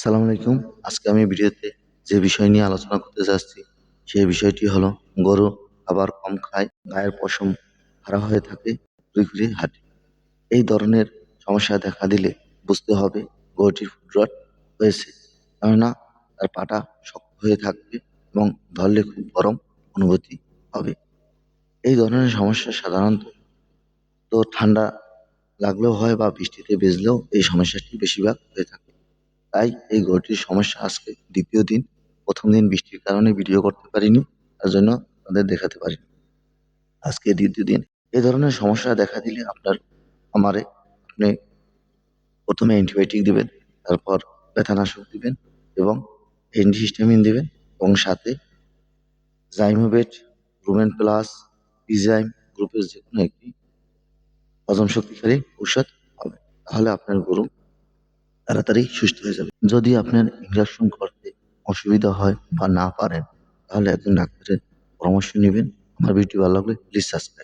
সালাম আলাইকুম। আজকে আমি ভিডিওতে যে বিষয় নিয়ে আলোচনা করতে চাচ্ছি সেই বিষয়টি হলো গরু আবার কম খায়, গায়ের পশম খারাপ হয়ে থাকে, ঘুরে হাঁটে। এই ধরনের সমস্যা দেখা দিলে বুঝতে হবে গরুটির ফুটরট হয়েছে। কেননা তার পাটা শক্ত হয়ে থাকবে এবং ধরলে খুব গরম অনুভূতি হবে। এই ধরনের সমস্যা সাধারণত তো ঠান্ডা লাগলেও হয় বা বৃষ্টিতে ভিজলেও এই সমস্যাটি বেশিরভাগ হয়ে থাকে। তাই এই ঘরটির সমস্যা আজকে দ্বিতীয় দিন। প্রথম দিন বৃষ্টির কারণে ভিডিও করতে পারিনি, তার জন্য তাদের দেখাতে পারিনি। আজকে দ্বিতীয় দিন। এই ধরনের সমস্যা দেখা দিলে আপনার, আমারে আপনি প্রথমে অ্যান্টিবায়োটিক দিবেন, তারপর ব্যথানাশক দিবেন এবং অ্যান্টিহিস্টামিন দিবেন এবং সাথে জাইমোবেট রুমেন প্লাস ইজাইম গ্রুপের যে কোনো একটি হজম শক্তিকারী ঔষধ হবে তাহলে আপনার গরু তাড়াতাড়ি সুস্থ হয়ে যাবে। যদি আপনার ইনজেকশন করতে অসুবিধা হয় বা না পারেন, তাহলে একজন ডাক্তারের পরামর্শ নেবেন। আমার ভিডিও ভালো লাগলে প্লিজ সাবস্ক্রাইব